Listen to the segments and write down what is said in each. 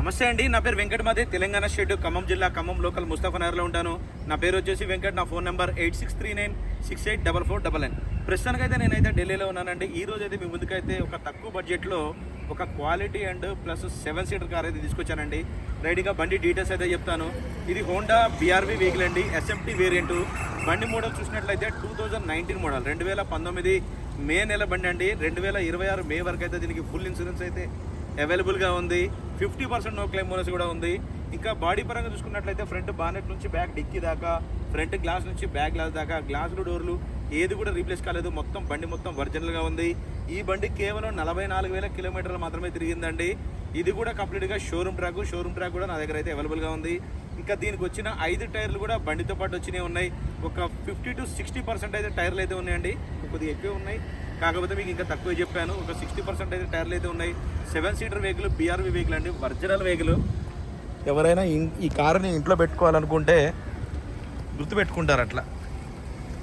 నమస్తే అండి నా పేరు వెంకట్ తెలంగాణ స్టేట్ ఖమ్మం జిల్లా ఖమ్మం లోకల్ ముస్తాఫనగర్లో ఉంటాను. నా పేరు వచ్చేసి వెంకట్ నా phone number eight six three nine six eight double four double nine ప్రస్తుతానికైతే నేనైతే ఢిల్లీలో ఉన్నానండి. ఈ రోజు అయితే మీ ముందుకైతే ఒక తక్కువ బడ్జెట్లో ఒక quality and plus seven seater car అయితే తీసుకొచ్చానండి. రైడ్గా బండి డీటెయిల్స్ అయితే చెప్తాను. ఇది హోండా బీఆర్వి వెహికల్ అండి ఎస్ఎంటీ వేరియంట్. బండి మోడల్ చూసినట్లయితే టూ థౌజండ్ నైన్టీన్ మోడల్ రెండు వేల పంతొమ్మిది మే నెల బండి అండి. రెండు వేల ఇరవై ఆరు మే వరకు అయితే దీనికి ఫుల్ ఇన్సూరెన్స్ అయితే అవైలబుల్గా ఉంది. Fifty percent no claim bonus కూడా ఉంది. ఇంకా బాడీ పరంగా చూసుకున్నట్లయితే ఫ్రంట్ బానెట్ నుంచి బ్యాక్ డిక్కీ దాకా ఫ్రంట్ గ్లాస్ నుంచి బ్యాక్ గ్లాస్ దాకా గ్లాసులు డోర్లు ఏది కూడా రీప్లేస్ కాలేదు. మొత్తం బండి మొత్తం ఒరిజినల్గా ఉంది. ఈ బండి కేవలం నలభై నాలుగు వేల కిలోమీటర్లు మాత్రమే తిరిగిందండి. ఇది కూడా కంప్లీట్గా షోరూమ్ ట్రాక్ షోరూమ్ ట్రాక్ కూడా నా దగ్గర అయితే అవైలబుల్గా ఉంది. ఇంకా దీనికి వచ్చిన ఐదు టైర్లు కూడా బండితో పాటు వచ్చినాయి ఉన్నాయి. ఒక ఫిఫ్టీ టు సిక్స్టీ పర్సెంట్ అయితే టైర్లు అయితే ఉన్నాయండి. కొద్దిగా ఎక్కువ ఉన్నాయి. కాకపోతే మీకు ఇంకా తక్కువ చెప్పాను. ఒక సిక్స్టీ పర్సెంట్ అయితే టైర్లు అయితే ఉన్నాయి. Seven seater vehicle BRV vehicle అండి. ఒరిజినల్ వెహికల్ ఎవరైనా ఈ కారుని ఇంట్లో పెట్టుకోవాలనుకుంటే గుర్తుపెట్టుకుంటారు అట్లా.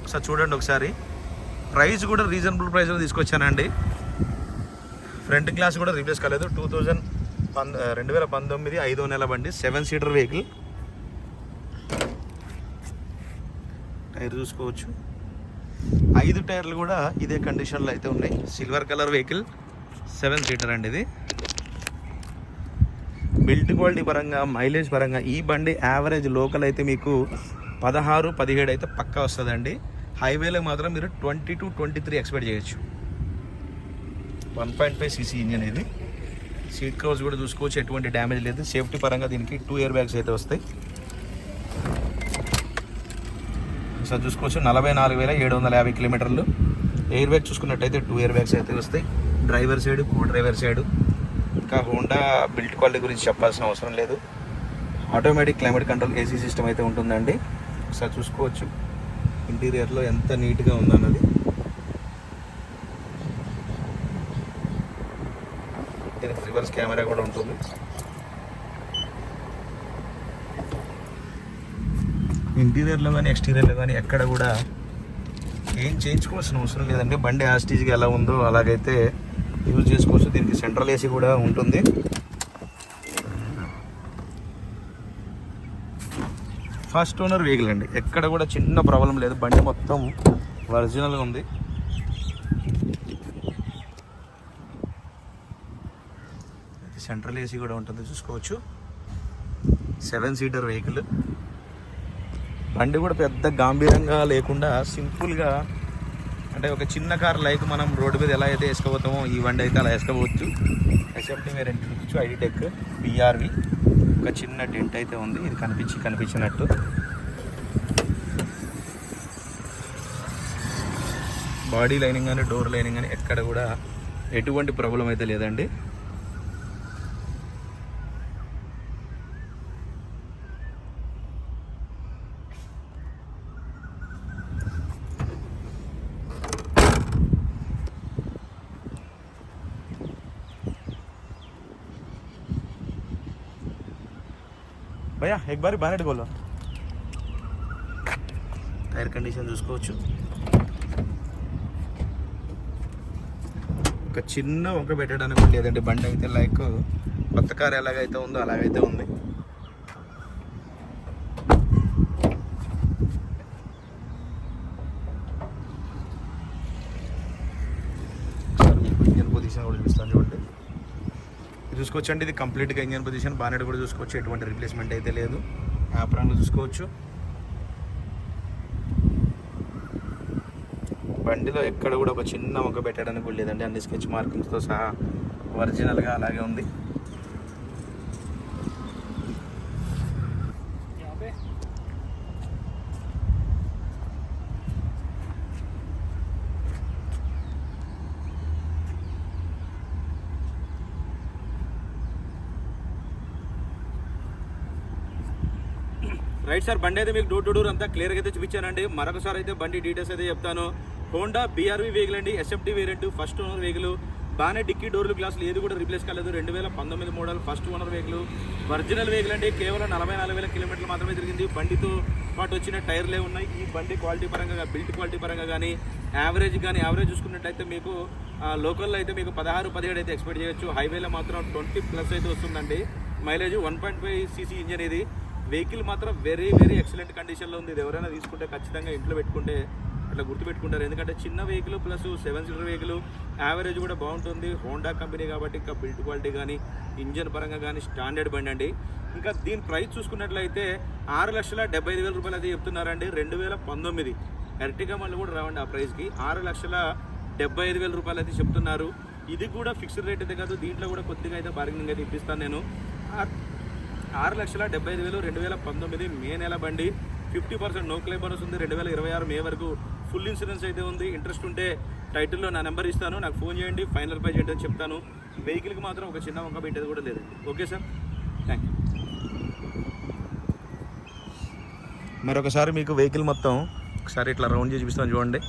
ఒకసారి చూడండి ఒకసారి. ప్రైస్ కూడా రీజనబుల్ ప్రైస్లో తీసుకొచ్చానండి. ఫ్రంట్ గ్లాస్ కూడా రీప్లేస్ కాలేదు. టూ థౌజండ్ పంద రెండు వేల పంతొమ్మిది ఐదో నెల బండి. సెవెన్ సీటర్ వెహికల్ టైర్ చూసుకోవచ్చు. ఐదు టైర్లు కూడా ఇదే కండిషన్లో అయితే ఉన్నాయి. Silver colour vehicle seven seater అండి ఇది. బిల్డ్ క్వాలిటీ పరంగా మైలేజ్ పరంగా ఈ బండి యావరేజ్ లోకల్ అయితే మీకు పదహారు పదిహేడు అయితే పక్కా వస్తుందండి. హైవేలో మాత్రం మీరు twenty two twenty three expect చేయొచ్చు. One point five CC engine ఇది. సీట్ కవర్స్ కూడా చూసుకోవచ్చు ఎటువంటి డ్యామేజ్ లేదు. సేఫ్టీ పరంగా దీనికి టూ ఇయర్ బ్యాగ్స్ అయితే వస్తాయి. సార్ చూసుకోవచ్చు. నలభై నాలుగు వేల ఏడు వందల యాభై కిలోమీటర్లు. ఎయిర్ బ్యాగ్ చూసుకున్నట్టయితే టూ ఇయర్ బ్యాగ్స్ అయితే వస్తాయి. Driver side co driver side. ఇంకా హోండా బిల్ట్ క్వాలిటీ గురించి చెప్పాల్సిన అవసరం లేదు. Automatic climate control AC system అయితే ఉంటుందండి. ఒకసారి చూసుకోవచ్చు. ఇంటీరియర్లో ఎంత నీట్గా ఉందన్నది. దీనికి రివర్స్ కెమెరా కూడా ఉంటుంది. ఇంటీరియర్లో కానీ ఎక్స్టీరియర్లో కానీ ఎక్కడ కూడా ఏం చేయించుకోవాల్సిన అవసరం లేదండి. బండి యాస్టీజ్గా ఎలా ఉందో అలాగైతే యూజ్ చేసుకోవచ్చు. దీనికి సెంట్రల్ ఏసీ కూడా ఉంటుంది. ఫస్ట్ ఓనర్ వెహికల్ అండి. ఎక్కడ కూడా చిన్న ప్రాబ్లం లేదు. బండి మొత్తం ఒరిజినల్గా ఉంది. సెంట్రల్ ఏసీ కూడా ఉంటుంది. చూసుకోవచ్చు. Seven seater vehicle. బండి కూడా పెద్ద గాంభీరంగా లేకుండా సింపుల్గా అంటే ఒక చిన్న కార్ లైక్ మనం రోడ్డు మీద ఎలా అయితే వేసుకోబోతామో ఈ బండి అయితే అలా వేసుకోవచ్చు. ఎస్ఎంటీ మీరు చూపించు ఐడిటెక్ బిఆర్వి ఒక చిన్న డెంట్ అయితే ఉంది. ఇది కనిపించి కనిపించినట్టు. బాడీ లైనింగ్ కానీ డోర్ లైనింగ్ కానీ ఎక్కడ కూడా ఎటువంటి ప్రాబ్లం అయితే లేదండి. భయ్యా ఎక్ బారి బానెట్ గోలో టైర్ కండిషన్ చూసుకోవచ్చు. ఒక చిన్న వంక పెట్టడానికి కూడా లేదండి బండి అయితే లైక్ కొత్త కార్ ఎలాగైతే ఉందో అలాగైతే ఉంది ఒకసారి మీకు ఇంజన్ పొజిషన్ కూడా చూపిస్తాను చూడండి చూసుకోవచ్చు అండి ఇది కంప్లీట్గా ఇంజన్ పొజిషన్ బానెట్ కూడా చూసుకోవచ్చు. ఎటువంటి రిప్లేస్మెంట్ అయితే లేదు. యాప్రాన్లో చూసుకోవచ్చు. బండిలో ఎక్కడ కూడా ఒక చిన్న మొక్క పెట్టడానికి లేదండి. అన్ని స్కెచ్ మార్కింగ్స్తో సహా ఒరిజినల్గా అలాగే ఉంది. రైట్ సార్ బండి అయితే మీకు డోర్ టు డోర్ అంతా క్లియర్గా అయితే చూపించానండి. మరొకసారి అయితే బండి డీటెయిల్స్ అయితే చెప్తాను. హోండా బీఆర్వీ వెహికల్ అండి SFT variant first owner vehicle బాగానే డిక్కీ డోర్లు గ్లాసులు ఏది కూడా రీప్లేస్ కాలేదు. రెండు వేల పంతొమ్మిది model first owner vehicle original vehicle అండి కేవలం నలభై నాలుగు వేల కిలోమీటర్లు మాత్రమే తిరిగింది. బండితో పాటు వచ్చిన టైర్లే ఉన్నాయి. ఈ బండి క్వాలిటీ పరంగా బిల్ట్ క్వాలిటీ పరంగా కానీ యావరేజ్ కానీ యావరేజ్ చూసుకున్నట్టయితే మీకు లోకల్లో అయితే మీకు పదహారు పదిహేడు అయితే ఎక్స్పెక్ట్ చేయొచ్చు. హైవేలో మాత్రం ట్వంటీ ప్లస్ అయితే వస్తుందండి. Mileage one point five CC engine ఇది. వెహికల్ మాత్రం వెరీ వెరీ ఎక్సలెంట్ కండిషన్లో ఉంది. ఇది ఎవరైనా తీసుకుంటే ఖచ్చితంగా ఇంట్లో పెట్టుకుంటే అట్లా గుర్తుపెట్టుకుంటారు. ఎందుకంటే చిన్న vehicle plus seven seater vehicle average కూడా బాగుంటుంది. హోండా కంపెనీ కాబట్టి ఇంకా బిల్డ్ క్వాలిటీ కానీ ఇంజన్ పరంగా కానీ స్టాండర్డ్ బండి అండి. ఇంకా దీని ప్రైస్ చూసుకున్నట్లయితే ఆరు లక్షల డెబ్బై ఐదు వేల రూపాయలు అయితే చెప్తున్నారండి. రెండు వేల పంతొమ్మిది ఎర్టిగా మళ్ళీ కూడా రావండి ఆ ప్రైస్కి ఆరు లక్షల డెబ్బై ఐదు వేల రూపాయలు అయితే చెప్తున్నారు. ఇది కూడా ఫిక్స్డ్ రేట్ అయితే కాదు. దీంట్లో కూడా కొద్దిగా అయితే బార్గెనింగ్ అయితే ఇప్పిస్తాను నేను. ఆరు లక్షల డెబ్బై ఐదు వేలు రెండు వేల పంతొమ్మిది మే నెల బండి. Fifty percent no claim bonus ఉంది. రెండు వేల ఇరవై ఆరు మే వరకు ఫుల్ ఇన్సూరెన్స్ అయితే ఉంది. ఇంట్రెస్ట్ ఉంటే టైటిల్లో నా నెంబర్ ఇస్తాను. నాకు ఫోన్ చేయండి. ఫైనల్ ప్రైజ్ ఏంటో చెప్తాను. వెహికల్కి మాత్రం ఒక చిన్న వంక పెట్టేది కూడా లేదండి ఓకే సార్ థ్యాంక్ యూ మరొకసారి మీకు వెహికల్ మొత్తం ఒకసారి ఇట్లా రౌండ్ చేసి చూపిస్తాను చూడండి.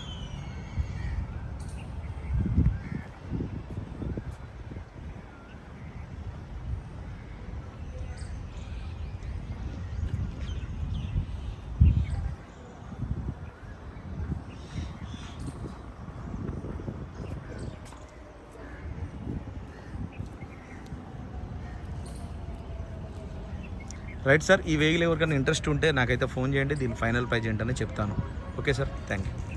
రైట్ సార్ ఈ వెహికల్ ఎవరికైనా ఇంట్రెస్ట్ ఉంటే నాకైతే ఫోన్ చేయండి దీని ఫైనల్ ప్రైజ్ ఏంటనే చెప్తాను. Okay sir thank you